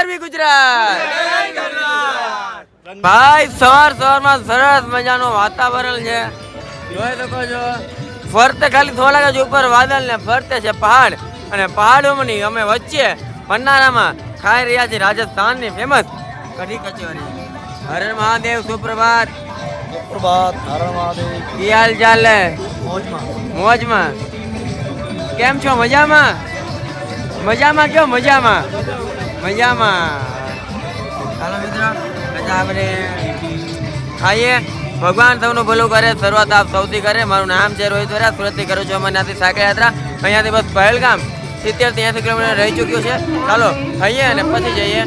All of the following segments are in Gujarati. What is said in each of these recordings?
ગરવી ગુજરાત. ભાઈ સવાર સવારમાં સરસ મજાનું વાતાવરણ છે. જોઈ શકો છો. ફરતે ખાલી થોડાક જ ઉપર વાદળ ને ફરતે છે પહાડ. અને પહાડોમાંની અમે વચ્ચે પન્નારામાં ખાઈ રહ્યા છીએ રાજસ્થાનની ફેમસ કઢી કચોરી. હરે મહાદેવ સુપ્રભાત. સુપ્રભાત હરે મહાદેવ. કી હાલ ચાલ હે? મોજમાં. મોજમાં. કેમ છો? મજામાં? મજામાં કયો? મજામાં? મજામાં. ચાલો મિત્રો આપણે ખાઈએ. ભગવાન સૌનું ભલું કરે, શરૂઆત આપ સૌથી કરે. મારું નામ છે રોહિત વરા સુરતથી કરું છું અમરનાથની સાયકલ યાત્રા. અહીંયાથી બસ પહેલગામ સિત્તેર ત્યાંથી કિલોમીટર રહી ચૂક્યું છે. ચાલો ખાઈએ અને પછી જઈએ.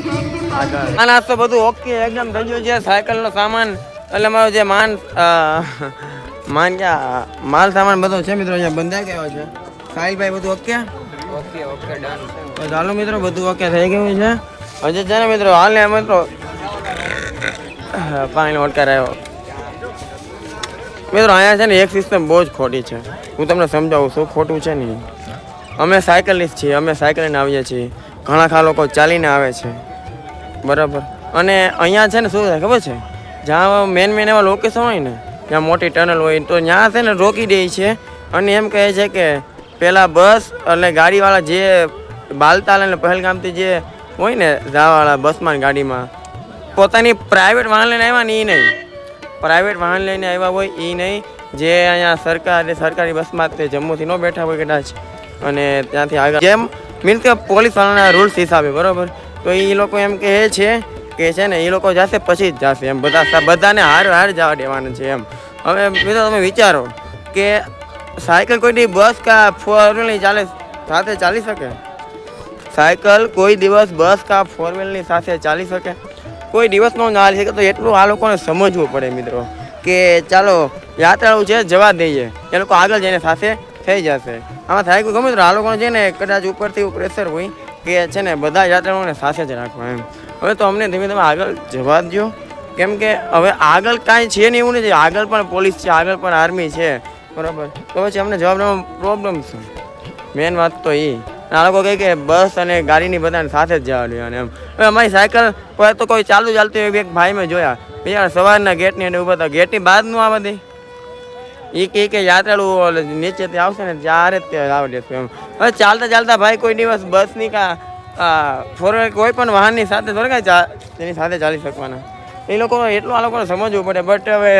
આ નાસ્તો બધું ઓકે, એકદમ થઈ ગયું છે. સાયકલનો સામાન, એટલે મારો જે માન માન ક્યાં, માલ સામાન બધો છે મિત્રો, અહીંયા બંધાઈ ગયો છે. સાહિલભાઈ, બધું ઓકે? ઓકે ઓકે ડન ચાલો મિત્રો, બધું ઓકે થઈ ગયું છે. હજી છે ને મિત્રો, હાલ ને મિત્રો પાણી ઓટકાર આવ્યો મિત્રો, અહીંયા છે ને એક સિસ્ટમ બહુ જ ખોટી છે. હું તમને સમજાવું શું ખોટું છે ને અમે સાયકલિસ્ટ છીએ, અમે સાયકલીને આવીએ છીએ. ઘણા ખા લોકો ચાલીને આવે છે. બરાબર. અને અહીંયા છે ને શું થાય ખબર છે? જ્યાં મેન મેન એવા લોકેશન હોય ને, ત્યાં મોટી ટનલ હોય, તો ત્યાં છે ને રોકી દે છે. અને એમ કહે છે કે પેલા બસ અને ગાડીવાળા જે બાલતાલ અને પહેલગામથી જે હોય ને જવાવાળા બસમાં ગાડીમાં, પોતાની પ્રાઇવેટ વાહન લઈને આવ્યા ને એ નહીં. પ્રાઇવેટ વાહન લઈને આવ્યા હોય એ નહીં. જે અહીંયા સરકાર સરકારી બસમાં તે જમ્મુથી ન બેઠા હોય કદાચ. અને ત્યાંથી આગળ જેમ મીન્સ કે પોલીસ વાળાના રૂલ્સ હિસાબે, બરાબર? તો એ લોકો એમ કહે છે, કે છે ને એ લોકો જશે પછી જ જશે એમ. બધા બધાને હાર હાર જવા દેવાના છે એમ. હવે મિત્રો તમે વિચારો કે સાયકલ કોઈની બસ કા ફોર વ્હીલની ચાલે સાથે ચાલી શકે? સાયકલ કોઈ દિવસ બસ કા ફોર વ્હીલની સાથે ચાલી શકે? કોઈ દિવસ નો ચાલી શકે તો એટલું આ લોકોને સમજવું પડે મિત્રો કે ચાલો યાત્રાળુ છે, જવા દઈએ. એ લોકો આગળ જઈને સાથે થઈ જશે. આમાં થાય કોઈ ગમે તો આ લોકોને છે ને કદાચ ઉપરથી પ્રેશર હોય કે છે ને બધા યાત્રાળુઓને સાથે જ રાખવા એમ. હવે તો અમને ધીમે ધીમે આગળ જવા દો કેમ કે હવે આગળ કાંઈ છે નહીં એવું નથી. આગળ પણ પોલીસ છે, આગળ પણ આર્મી છે. બરાબર. તો પછી અમને જવાબમાં પ્રોબ્લેમ છે મેન વાત તો એ આ લોકો કહે કે બસ અને ગાડીની બધાને સાથે જ જવા દેવાના એમ. હવે અમારી સાયકલ પર તો કોઈ ચાલુ ચાલતું હોય એક ભાઈ મેં જોયા. બીજા સવારના ગેટની અને ઊભા હતા. ગેટની બહારનું આ બધી. એ કે કે યાત્રાળુ નીચેથી આવશે ને ત્યારે જ તે આવડે દેશું એમ. હવે ચાલતા ચાલતા ભાઈ કોઈ દિવસ બસની કા ફોર કોઈ પણ વાહનની સાથે થોડે કાંઈ તેની સાથે ચાલી શકવાના. એ લોકો એટલું આ લોકોને સમજવું પડે. બટ હવે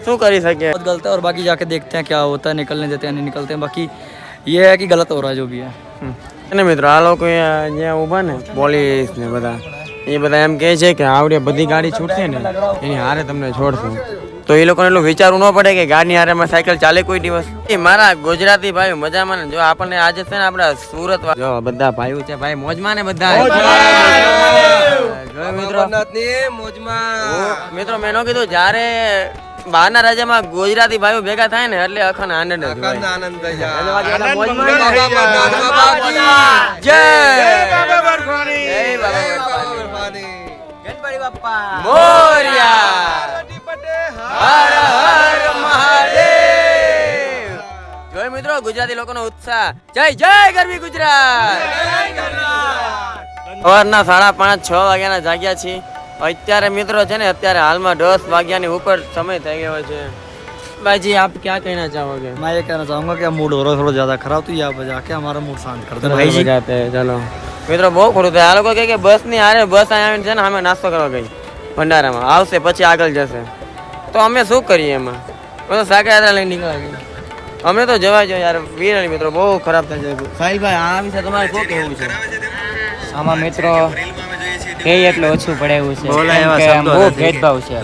શું કરી શકીએ बहुत गलत है और बाकी जाके देखते हैं क्या होता है निकलने देते हैं नहीं निकलते हैं बाकी ये है कि गलत हो रहा है जो भी है હમ. અને મિત્રો આ લોકો અહીંયા જ્યાં ઊભા ને પોલીસ ને બધા એ બધા એમ કહે છે કે આવડે બધી ગાડી છૂટશે ને એની હારે તમને છોડશું તો એ લોકોને એટલું વિચારવું ન પડે કે ગાડીની હારે માં સાયકલ ચાલે કોઈ દિવસ એ મારા ગુજરાતી ભાઈઓ મજામાં ને જો આપણને આજે છે ને આપણા સુરત વા- જો બધા ભાઈઓ છે ભાઈ મોજમાં ને બધા જો મિત્રો હું- મિત્રો મેં નો કીધું જ્યારે બહારના રાજ્યમાં ગુજરાતી ભાઈઓ ભેગા થાય ને એટલે અખંડ આનંદ જ હોય. મોજમાં ને. જય. જય. બાબા બર્ફાની. ગણપતિ બાપ્પા મોરયા. હર હર મહાદેવ. જોઈ મિત્રો ગુજરાતી લોકોનો ઉત્સાહ. જય જય ગરવી ગુજરાત. સવારના સાડા પાંચ છ વાગ્યાના જાગ્યા છીએ. અત્યારે મિત્રો છે ને અત્યારે હાલમાં દસ વાગ્યાની ઉપર સમય થઈ ગયો છે भाई आप क्या कहना चाहोगे मैं ये कहना चाहूंगा कि अब मूड हो रहा है थोड़ा ज़्यादा खराब तो यहाँ पे जाके हमारा मूड शांत कर दे ભાઈ જાતે ચાલો મિત્રો બહુ ખોટું થાય આ લોકો કહે કે બસ ની હારે બસ અહીંયા આવીને છે ને અમે નાસ્તો કરવા ગઈ ભંડારામાં આવશે પછી આગળ જશે તો અમે શું કરીએ એમાં અમે તો સાકર યાત્રા લઈને નીકળ્યા છીએ અમે તો જવાય જો યાર વીરાણી મિત્રો બહુ ખરાબ થાય છે સાહિલભાઈ આ વિશે તમારે શું કહેવું છે આમાં મિત્રો કે એટલું ઓછું પડે એવું છે. બહુ ભેદભાવ છે.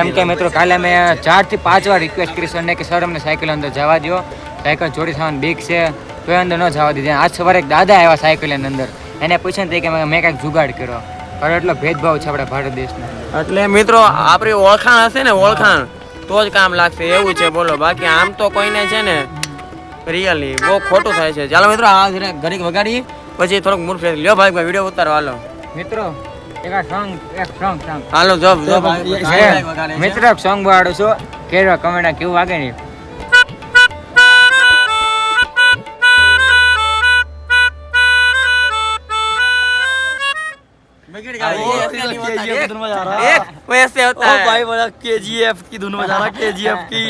એમ કે મિત્રો કાલે મેં ચારથી પાંચ વાર રિક્વેસ્ટ કરી સરને કે સર અમને સાયકલ અંદર જવા દો સાયકલ ચોરી થવાની બીક છે. તો અંદર ન જવા દીધી. આજ સવારે એક દાદા આવ્યા સાયકલની અંદર. એને પૂછ્યું કે મેં કાંઈક જુગાડ કર્યો. પણ એટલો ભેદભાવ છે આપણા ભારત દેશનો. એટલે મિત્રો આપણી ઓળખાણ હશે ને ઓળખાણ તો જ કામ લાગશે. એવું છે બોલો. બાકી આમ તો કોઈને છે ને રિયલી બહુ ખોટું થાય છે. ચાલો મિત્રો આ ઘડીક વગાડી પછી થોડોક મૂળ ફેર લ્યો ભાઈ વીડિયો ઉતારો હાલો. મિત્રો એક આ સોંગ એક સોંગ સોંગ હાલો જો જો મિત્રો એક સોંગ વાળું છું કેરો કમેન્ટ કેવું વાગે ને बिगड़ हाँ, वो ये ऐसे नहीं होता, KGF देख। धुन में जा रहा। देख, वो ऐसे होता ओ है भाई बड़ा केजीएफ की धुन बजा रहा केजीएफ की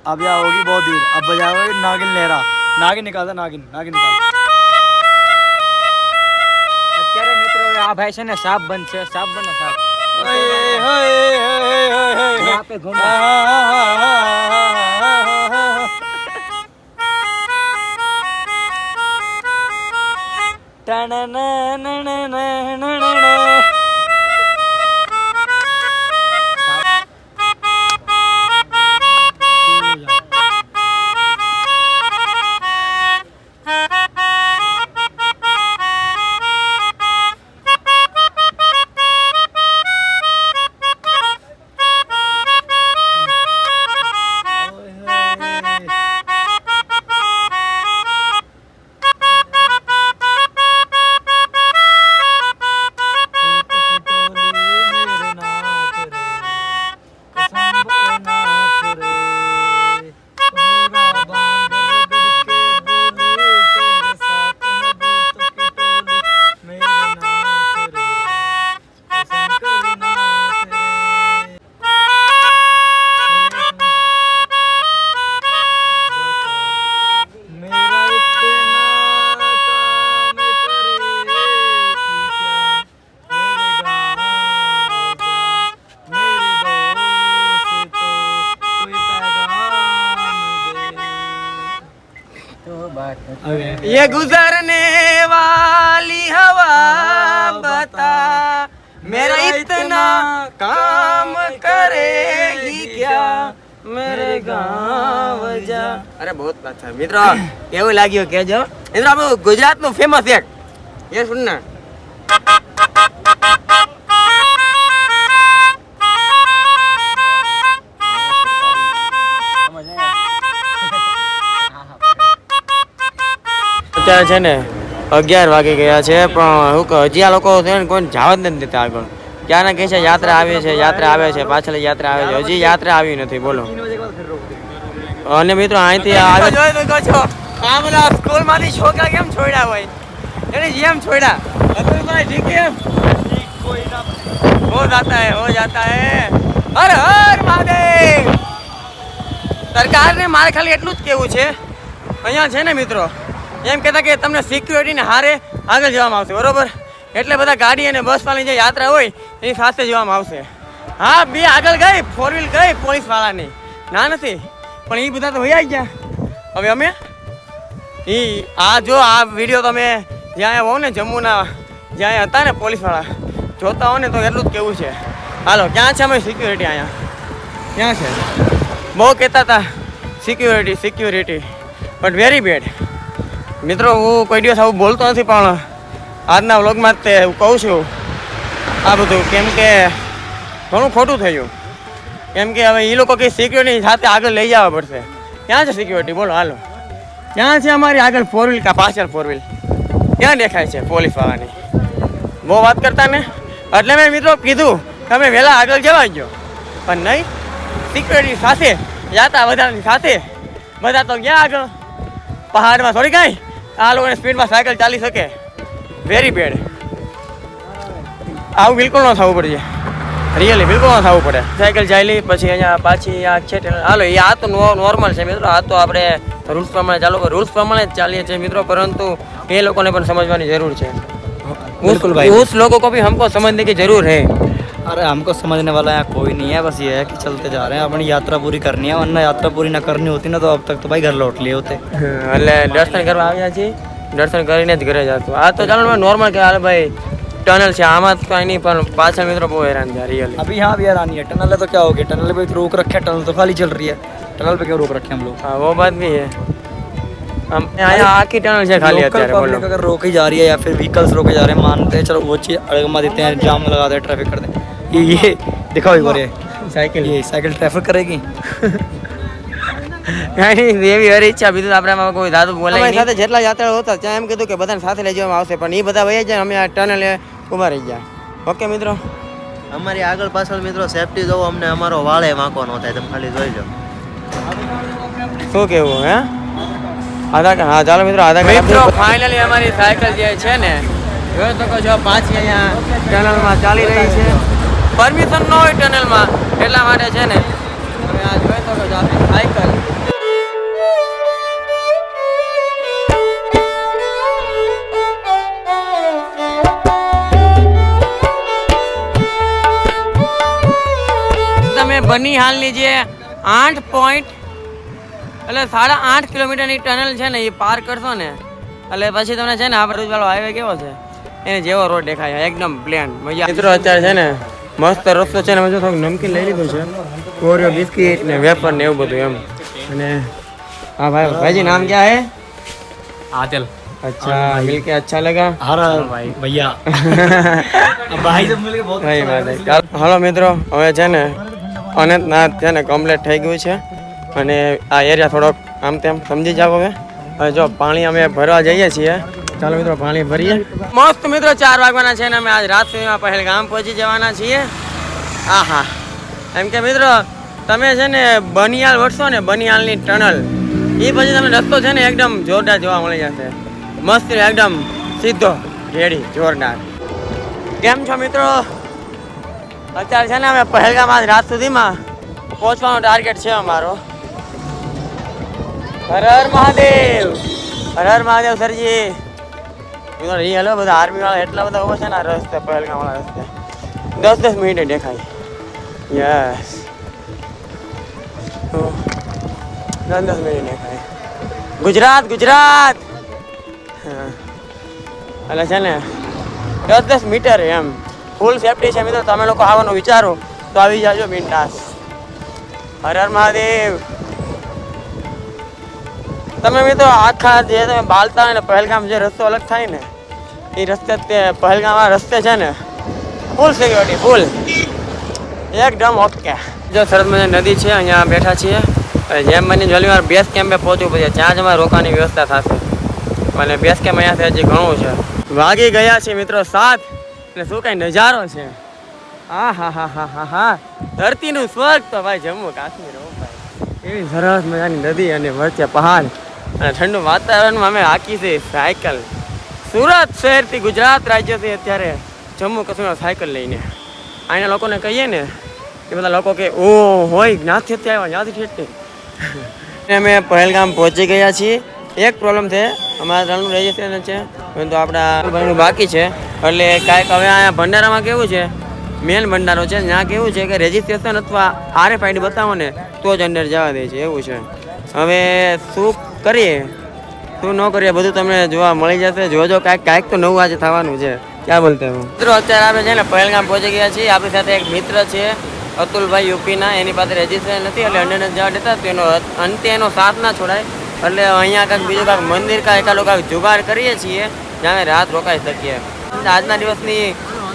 अब अब या होगी बहुत देर अब बजाओगे नागिन लहरा नागिन निकालता नागिन नागिन निकाल અત્યારે મિત્રો હવે આ ભાઈ છે ને સાપ બંધ છે સાપ બને સાપ આપે ઘૂમો. मेरा ये गुजरने वाली हवा बता मेरा इतना काम करेगी क्या मेरे गाँव જા અરે બહુ બાત છે મિત્રો કેવું લાગ્યું કેજો મિત્રો આપણું ગુજરાતનું ફેમસ એક એ સુન ના અત્યારે છે ને અગિયાર વાગી ગયા છે પણ શું કહે હજી આ લોકો છે ને કોઈને જવા જ નથી દેતા આગળ. ક્યાંને કહે છે યાત્રા આવે છે યાત્રા આવે છે પાછળ યાત્રા આવે છે. હજી યાત્રા આવી નથી બોલો. અને મિત્રો અહીંથી આવે છો આ છોકરા કેમ છોડ્યા હોય? એને જેમ છોડ્યા. અતુલભાઈ ઠીક કેમ હો હે હો હર હર મહાદેવ. સરકારને મારે ખાલી એટલું જ કેવું છે. અહીંયા છે ને મિત્રો એમ કહેતા કે તમને સિક્યુરિટીને હારે આગળ જવામાં આવશે, બરોબર? એટલે બધા ગાડી અને બસવાળાની જે યાત્રા હોય, એની સાથે જવામાં આવશે. હા, બે આગળ ગઈ ફોર વ્હીલ ગઈ પોલીસવાળાની ના નથી, પણ એ બધા તો વયા ગયા. હવે અમે એ આ જો આ વીડિયો તમે જ્યાં હોવ ને જમ્મુના, જ્યાં હતા ને પોલીસવાળા જોતા હો ને તો એટલું જ કેવું છે. હાલો, ક્યાં છે અમે સિક્યુરિટી અહીંયા? ક્યાં છે? બહુ કહેતા હતા security security but very bad મિત્રો, હું કોઈ દિવસ આવું બોલતો નથી, પણ આજના વ્લોગમાં જ તે હું કહું છું આ બધું. કેમ કે ઘણું ખોટું થયું કેમ કે હવે એ લોકો કંઈ સિક્યુરિટી સાથે આગળ લઈ જવા પડશે. ક્યાં છે સિક્યુરિટી બોલો, હાલો. ક્યાં છે અમારી આગળ ફોર વ્હીલ કા પાછળ ફોર વ્હીલ ક્યાં દેખાય છે પોલીસ વાળાની? બહુ વાત કરતા ને? એટલે મેં મિત્રો કીધું, તમે વહેલા આગળ જવા ગયો પણ નહીં સિક્યુરિટી સાથે યાત્રા બધાની સાથે, બધા તો ગયા આગળ. પહાડમાં થોડી કાંઈ? આ લોકોને સ્પીડમાં સાયકલ ચાલી શકે. વેરી બેડ આવું બિલકુલ ન થવું પડશે રિયલી બિલકુલ ન થવું પડે. સાયકલ ચાલી પછી અહીંયા પાછી આ છે હાલો એ આ તો નોર્મલ છે મિત્રો. આ તો આપણે રૂલ્સ પ્રમાણે ચાલો રૂલ્સ પ્રમાણે જ ચાલીએ છીએ મિત્રો પરંતુ એ લોકોને પણ સમજવાની જરૂર છે. બિલકુલ ભાઈ. ઉસ લોકો કો ભી હમકો સમજને કે જરૂર હૈ. अरे हमको समझने वाला यहाँ कोई नहीं है बस ये है कि चलते जा रहे हैं अपनी यात्रा पूरी करनी है वरना यात्रा पूरी ना करनी होती ना तो अब तक तो भाई घर लौट लिए होते એટલે દર્શન કરવા આવ્યા છીએ દર્શન કરીને જ ઘરે જશું આ તો ચાલો નોર્મલ કે હાલ ભાઈ ટનલ છે આમાં તો કાંઈ નહીં પણ પાછળ મિત્રો બહુ હેરાન છે રિયલી अभी यहाँ भी हैरानी है टनल है तो क्या हो गया टनल पे रोक रखे है टनल तो खाली चल रही है टनल पे क्यों रोक रखे हम लोग હા वो बात भी है हम यहाँ आखी टनल છે ખાલી लोकल અત્યારે બોલો पब्लिक अगर रोकी जा रही है या फिर व्हीकल्स रोके जा रहे हैं मानते हैं चलो वो चीज़ अड़गमा देते हैं जाम लगा दे ट्रैफिक कर दे ये ये दिखाओ एक बार ये સાયકલ ये साइकिल ट्रैफिक करेगी કાંઈ નહીં એવી હરી ઈચ્છા બીજું તો આપણે આમાં કોઈ દાદુ બોલે અમારી સાથે જેટલા યાત્રાળુ હતા ત્યાં એમ કીધું કે બધાને સાથે લઈ જવામાં આવશે પણ એ બધા વહી જાય અમે આ ટનલે ઊભા રહી ગયા ઓકે મિત્રો અમારી આગળ પાછળ મિત્રો સેફટી જોવો અમને અમારો વાળે વાંકો ન થાય તમે ખાલી જોઈ લો શું કેવું હે આધાર કાર્ડ હા ચાલો મિત્રો આધાર કાર્ડ મિત્રો ફાઇનલી અમારી સાયકલ જે છે ને જોઈ શકો છો પાછી અહીંયા ટનલમાં ચાલી રહી છે પરમિશન ન હોય ટનલમાં એટલા માટે છે ને. તમે આ જોઈ શકો છો આપણી સાયકલ બની હાલની જે આઠ પોઈન્ટ એટલે સાડા આઠ કિલોમીટરની ટનલ છે ને, એ પાર કરશો ને, એટલે પછી તમને છે ને આ વાળો હાઈવે કેવો છે? એને જેવો રોડ દેખાય, એકદમ પ્લેન મજા. મિત્રો, અત્યારે છે ને મસ્ત રસ્તો છે ને મેં જો થોડુંક નમકીન લઈ લીધું છે ઓરિયો બિસ્કિટ ને વેફર ને એવું બધું એમ અને હા ભાઈ ભાઈજી નામ ક્યાં હે आदिल अच्छा मिलके अच्छा लगा हरा भाई भैया भाई से मिलके बहुत કઈ વાત નહીં. ચાલો હાલો મિત્રો હવે છે ને અનંતનાથ છે ને કમ્પ્લીટ થઈ ગયું છે અને આ એરિયા થોડોક આમ તેમ સમજી જાવ હવે હવે જો પાણી અમે ભરવા જઈએ છીએ ચાલો મિત્રો, પાણી ભરીએ. મસ્ત મિત્રો, ચાર વાગવાના છે ને અમે આજ રાત સુધીમાં પહેલગામ પહોંચી જવાના છીએ. આહા. એમ કે મિત્રો, તમે છે ને બનિયાલ વળશો ને બનિયાલની ટનલ એ પછી તમને રસ્તો છે ને એકદમ જોરદાર જોવા મળી જશે. મસ્ત એકદમ સીધો, રેડી, જોરદાર. કેમ છો મિત્રો? અત્યારે છે ને અમે પહેલગામ આજ રાત સુધીમાં પહોંચવાનો ટાર્ગેટ છે અમારો. હર હર મહાદેવ. હર હર મહાદેવ સરજી. એ હલો, બધા આર્મી વાળા એટલા બધા ઊભા છે ને આ રસ્તે પહેલગામ વાળા રસ્તે. દસ દસ મિનિટે દેખાય. યસ દસ દસ મિનિટ દેખાય. ગુજરાત ગુજરાત! એટલે છે ને? દસ દસ મીટર એમ. ફૂલ સેફટી છે મિત્રો, તમે લોકો આવવાનું વિચારો, તો આવી જાજો બિંદાસ. હર હર મહાદેવ. તમે મિત્રો આખા જે તમે બાલતા હોય ને, પહેલગામ જે રસ્તો અલગ થાય ને એ રસ્તે તે પહેલગામ આ રસ્તે છે ને ફૂલ સિક્યોરિટી ફૂલ એકદમ ઓકે જો સરસ મજાની નદી છે, અહીંયા બેઠા છીએ. જેમ બની જલ્દી બેસ કેમ્પે પહોંચવું પડે ત્યાં જ અમારે રોકાવાની વ્યવસ્થા થશે. અને બેસ કેમ્પ અહીંયાથી હજી ઘણું છે. વાગી ગયા છે મિત્રો સાત. અને શું કઈ નજારો છે? હા હા હા હા હા હા. ધરતીનું સ્વર્ગ તો ભાઈ જમ્મુ કાશ્મીર એવી સરસ મજાની નદી અને વચ્ચે પહાડ. અને ઠંડુ વાતાવરણમાં અમે હાકી છે, સાયકલ. સુરત શહેરથી ગુજરાત રાજ્યથી અત્યારે જમ્મુ કાશ્મીર સાયકલ લઈને. અહીંના લોકોને કહીએ ને એ બધા લોકો કે, ઓ, હોય જ્ઞાથી આવ્યા જ્ઞાથી ઠેઠ અમે પહેલગામ પહોંચી ગયા છીએ. એક પ્રોબ્લેમ છે, અમારા ત્રણનું રજીસ્ટ્રેશન છે, પરંતુ આપણા ભાઈનું બાકી છે. એટલે કાંઈક હવે અહીંયા ભંડારામાં કેવું છે? મેન ભંડારો છે. ત્યાં કેવું છે કે રજીસ્ટ્રેશન અથવા આરએફઆઈડી બતાવો ને, તો જ અંદર જવા દે છે. એવું છે. હવે શું કરીએ? શું ન કરીએ, બધું તમને જોવા મળી જશે. જોજો, કાંઈક કાંઈક તો નવું આજે થવાનું છે. ક્યાં બોલતે મિત્રો, અત્યારે આપણે છે ને પહેલગામ પહોંચી ગયા છીએ. આપણી સાથે એક મિત્ર છે, અતુલભાઈ યુપીના. એની પાસે રજીસ્ટ્રેશન નથી, એટલે અંડર જવા દેતા. તો એનો અંતે એનો સાથ ના છોડાય. એટલે અહીંયા કાંઈક બીજું કાંઈક મંદિર કાંઈ એકાદો કાંઈક જુગાડ કરીએ છીએ જ્યાં રાત રોકાઈ શકીએ. આજના દિવસની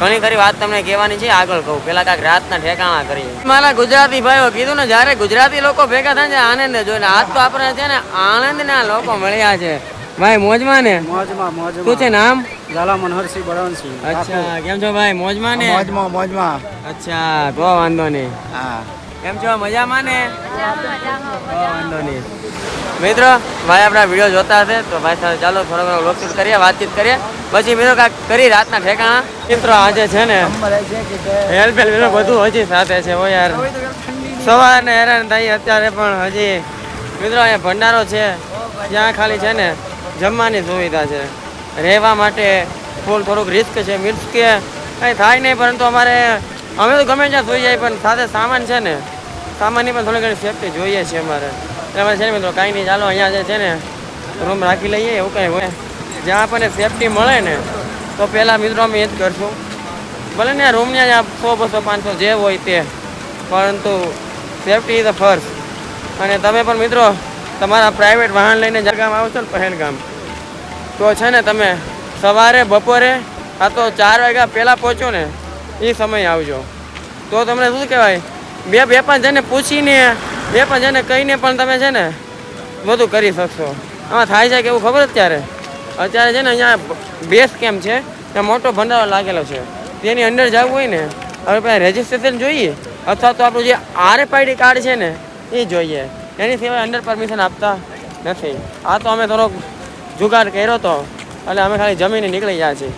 ઘણી ખરી વાત તમને કહેવાની છે આગળ કહું. પેલા કાંઈક રાતના ઠેકાણા કરીએ. મારા ગુજરાતી ભાઈઓ કીધું ને જ્યારે ગુજરાતી લોકો ભેગા થાય છે આનંદ જોઈને. આજ તો આપણે છે ને આણંદના લોકો મળ્યા છે. ભાઈ મોજમાં ને? મોજમાં મોજમાં. શું છે નામ? ઝાલા મનોહરસિંહ બળવંતસિંહ. અચ્છા. કેમ છો ભાઈ મોજમાં ને? મોજમાં મોજમાં. અચ્છા તો વાંધો નહીં. હા. કેમ છો મજામાં ને? તો વાંધો નહીં. મિત્રો ભાઈ આપણા વીડિયો જોતા હશે તો ભાઈ સાથે ચાલો થોડો ઘણો લોકશૂટ કરીએ વાતચીત કરીએ. પછી મિત્રો કાંઈક કરી રાતના ઠેકાણા. મિત્રો આજે છે ને હેલ્પ હેલ્પ એનું બધું હજી સાથે છે હો યાર. સવારને હેરાન થઈ અત્યારે પણ હજી. મિત્રો અહીંયા ભંડારો છે. જ્યાં ખાલી છે ને જમવાની સુવિધા છે. રહેવા માટે ફૂલ થોડુંક રિસ્ક છે મીન્સ કે કંઈ થાય નહીં પરંતુ અમારે અમે તો ગમે ત્યાં સુઈ જાય પણ સાથે સામાન છે ને સામાનની પણ થોડી ઘણી સેફટી જોઈએ છે અમારે. એટલે અમારે છે ને મિત્રો? કાંઈ નહીં ચાલો અહીંયા જે છે ને રૂમ રાખી લઈએ એવું કંઈ હોય. જ્યાં આપણને સેફટી મળે ને, તો પહેલાં મિત્રો અમે એ જ કરશું. ભલે ને રૂમની જ્યાં સો, બસો, પાંચસો જે હોય તે, પરંતુ સેફટી ઇઝ અ ફર્સ્ટ અને તમે પણ મિત્રો તમારા પ્રાઇવેટ વાહન લઈને જગામ આવશો ને પહેલગામ, તો છે ને તમે સવારે, બપોરે, આ તો ચાર વાગ્યા પહેલાં પહોંચો ને, એ સમય આવજો. તો તમને શું કહેવાય? બે બે પાંચ જણે પૂછીને, બે પાંચ જણે કહીને પણ તમે છે ને બધું કરી શકશો. આમાં થાય છે કે એવું ખબર અત્યારે અત્યારે છે ને અહીંયા બેસ કેમ્પ છે? ત્યાં મોટો ભંડારો લાગેલો છે. તેની અંદર જવું હોય ને, હવે પહેલાં રજિસ્ટ્રેશન જોઈએ, અથવા તો આપણું જે આરએફઆઈડી કાર્ડ છે ને, એ જોઈએ. એની સિવાય અંડર પરમિશન આપતા નથી. આ તો અમે થોડોક જુગાડ કર્યો હતો એટલે અમે ખાલી જમીને નીકળી ગયા છીએ.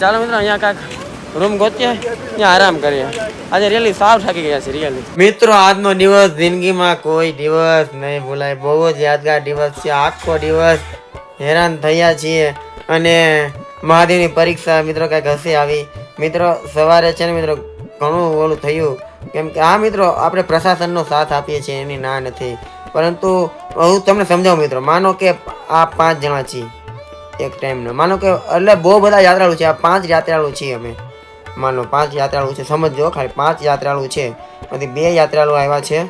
ચાલો મિત્રો, અહીંયા કાંઈક રૂમ ગોતીએ, ત્યાં આરામ કરીએ. આજે રિયલી સાવ થાકી ગયા છે રિયલી મિત્રો, આજનો દિવસ જિંદગીમાં કોઈ દિવસ નહીં ભૂલાય. બહુ જ યાદગાર દિવસ છે. આખો દિવસ હેરાન થયા છીએ અને મહાદેવની પરીક્ષા મિત્રો કંઈક હસી આવી. મિત્રો, સવારે છે ને મિત્રો ઘણું ઓલું થયું. કેમ કે આ મિત્રો, આપણે પ્રશાસનનો સાથ આપીએ છીએ, એની ના નથી. પરંતુ હું તમને સમજાવું મિત્રો, માનો કે આ પાંચ જણા છીએ એક ટાઈમના. માનો કે એટલે બહુ બધા યાત્રાળુ છે, આ પાંચ યાત્રાળુ છીએ અમે. માનો પાંચ યાત્રાળુ છે, સમજજો, ખાલી પાંચ યાત્રાળુ છે. પછી બે યાત્રાળુ આવ્યા છે,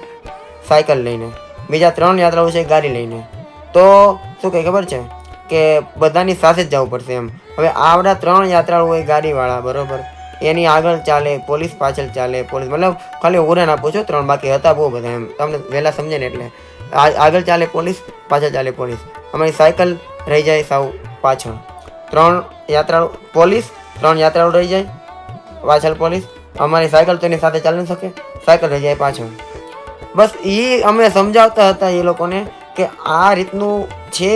સાયકલ લઈને. બીજા ત્રણ યાત્રાળુ છે, ગાડી લઈને. તો શું કહે ખબર છે? કે બધાની સાથે જ જવું પડશે એમ. હવે આવડા ત્રણ યાત્રાળુ હોય ગાડીવાળા, બરોબર? એની આગળ ચાલે, પોલીસ પાછળ ચાલે, પોલીસ મતલબ ખાલી ઉડાન આપું છું ત્રણ બાકી હતા બહુ બધા એમ. તમને વહેલા સમજે ને એટલે. આગળ ચાલે પોલીસ, પાછળ ચાલે પોલીસ. અમારી સાયકલ રહી જાય સાવ પાછળ. ત્રણ યાત્રાળુ પોલીસ, ત્રણ યાત્રાળુ રહી જાય, પાછળ પોલીસ. અમારી સાયકલ તો એની સાથે ચાલી ન શકે. સાયકલ રહી જાય પાછળ. બસ એ અમે સમજાવતા હતા એ લોકોને કે આ રીતનું છે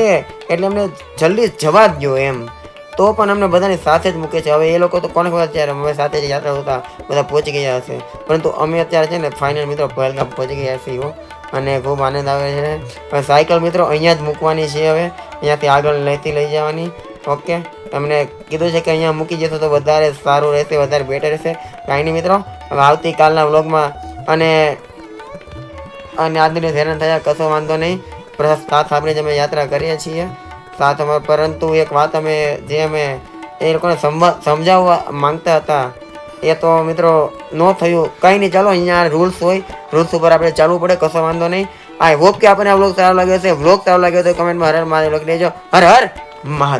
એટલે અમને જલ્દી જવા જ દો એમ. તો પણ અમને બધાની સાથે જ મૂકે છે. હવે એ લોકો તો કોને ખબર અત્યારે? અમે સાથે જ યાત્રા હતા બધા પહોંચી ગયા હશે. પરંતુ અમે અત્યારે છે ને ફાઇનલ મિત્રો પહેલગામ પહોંચી ગયા છીએ. અને ખૂબ આનંદ આવે છે. પણ સાયકલ મિત્રો અહીંયા જ મૂકવાની છે હવે. અહીંયાથી આગળ લઈથી લઈ જવાની. ઓકે? તમને કીધું છે કે અહીંયા મૂકી જશો તો વધારે સારું રહેશે, વધારે બેટર રહેશે. કાંઈ નહીં મિત્રો. હવે આવતીકાલના વ્લોગમાં અને અને આજની હેરાન થયા, કશો વાંધો નહીં. સાથ આપણે જ અમે યાત્રા કરીએ છીએ. સાથ અમે પરંતુ એક વાત અમે જે અમે એ લોકોને સમજાવવા માંગતા હતા, એ તો મિત્રો ન થયું. કંઈ નહીં, ચાલો અહીંયા રૂલ્સ હોય રૂલ્સ ઉપર આપણે ચાલવું પડે, કશો વાંધો નહીં. આઈ હોપ કે આપણને આ વ્લોગ સારો લાગ્યો છે વ્લોગ સારો લાગ્યો તો કમેન્ટમાં હર હર મહાદેવ લખી દેજો. હર હર મહાદેવ.